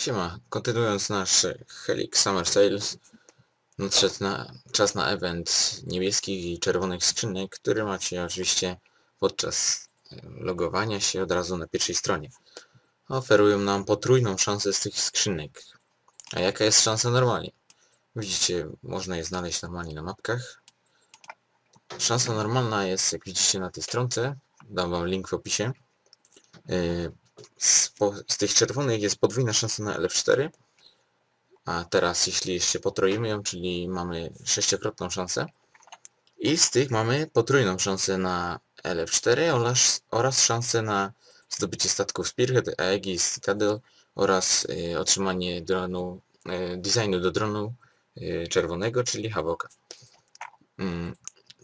Siema, kontynuując nasz Helix Summer Sales, nadszedł na, czas na event niebieskich i czerwonych skrzynek, który macie oczywiście podczas e, logowania się od razu na pierwszej stronie. Oferują nam potrójną szansę z tych skrzynek. A jaka jest szansa normalnie? Widzicie, można je znaleźć normalnie na mapkach. Szansa normalna jest, jak widzicie na tej stronce, dam wam link w opisie. Z, z tych czerwonych jest podwójna szansa na LF4. A teraz jeśli jeszcze potroimy ją, czyli mamy sześciokrotną szansę. I z tych mamy potrójną szansę na LF4 oraz, oraz szansę na zdobycie statków Spearhead, Aegis, Citadel oraz y, otrzymanie dronu, y, designu do dronu y, czerwonego, czyli Havoka. Mm,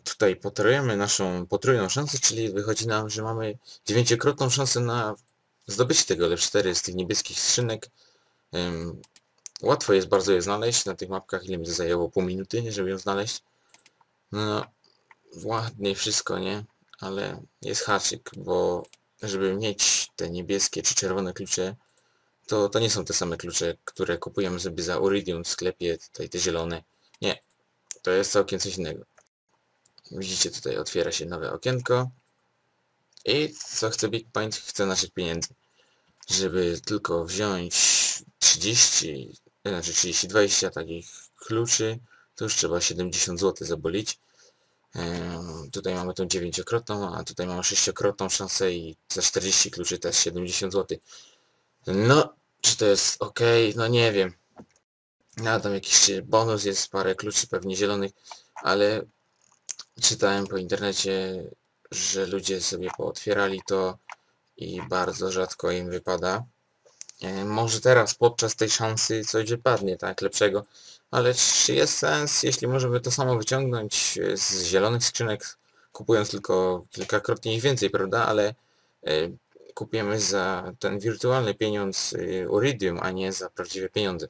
tutaj potrojemy naszą potrójną szansę, czyli wychodzi nam, że mamy dziewięciokrotną szansę na zdobycie tego LF4 z tych niebieskich skrzynek. Um, łatwo jest bardzo je znaleźć na tych mapkach, ile mi to zajęło pół minuty, żeby ją znaleźć. No, ładnie wszystko, nie? Ale jest haczyk, bo żeby mieć te niebieskie czy czerwone klucze, to, to nie są te same klucze, które kupujemy sobie za Uridium w sklepie, tutaj te zielone. Nie, to jest całkiem coś innego. Widzicie tutaj otwiera się nowe okienko. I co chce Big Point? Chce naszych pieniędzy. Żeby tylko wziąć 30, znaczy 30-20 takich kluczy, to już trzeba 70 zł zabolić. Ehm, tutaj mamy tą dziewięciokrotną, a tutaj mamy sześciokrotną szansę i za 40 kluczy też 70 zł. No, czy to jest ok? No nie wiem. No tam jakiś bonus jest, parę kluczy pewnie zielonych, ale czytałem po internecie, że ludzie sobie pootwierali to i bardzo rzadko im wypada. E, może teraz podczas tej szansy coś wypadnie, tak, lepszego, ale czy jest sens, jeśli możemy to samo wyciągnąć e, z zielonych skrzynek, kupując tylko kilkakrotnie ich więcej, prawda, ale e, kupujemy za ten wirtualny pieniądz Uridium, a nie za prawdziwe pieniądze.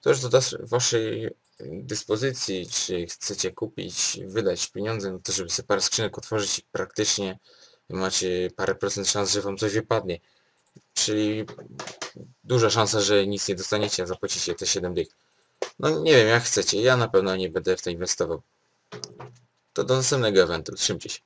To już do waszej dyspozycji, czy chcecie kupić, wydać pieniądze, no to żeby sobie parę skrzynek otworzyć praktycznie macie parę procent szans, że wam coś wypadnie. Czyli duża szansa, że nic nie dostaniecie, a zapłacicie te 7 dych. No nie wiem jak chcecie, ja na pewno nie będę w to inwestował. To do następnego eventu, trzymcie się.